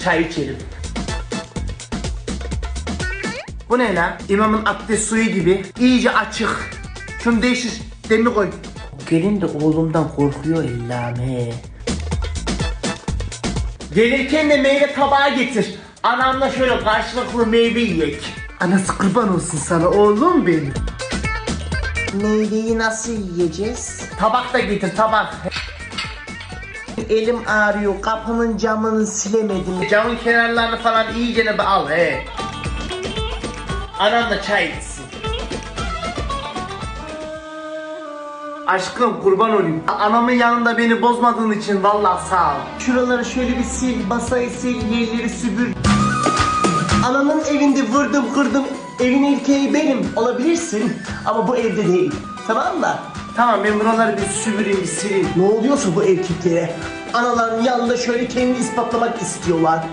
Çay içelim. Bu ne lan? İmamın abdest suyu gibi. İyice açık. Şunu değiştir. Demir koy. Gelin de oğlumdan korkuyor illam he. Gelirken de meyve tabağı getir. Anamla şöyle karşılıklı meyve yiyek. Anası kurban olsun sana oğlum benim. Meyveyi nasıl yiyeceğiz? Tabak da getir tabak. Elim ağrıyor, kapının camını silemedim. Camın kenarlarını falan iyice bir al he. Anam da çay içsin. Aşkım kurban olayım. Anamın yanında beni bozmadığın için vallahi sağ ol. Şuraları şöyle bir sil, masayı sil, yerleri süpür. Ananın evinde vurdum kırdım. Evin erkeği benim. Olabilirsin. Ama bu evde değil. Tamam mı? Tamam ben buraları bir süpüreyim bir sileyim. Ne oluyorsa bu erkeklere. Analarının yanında şöyle kendini ispatlamak istiyorlar.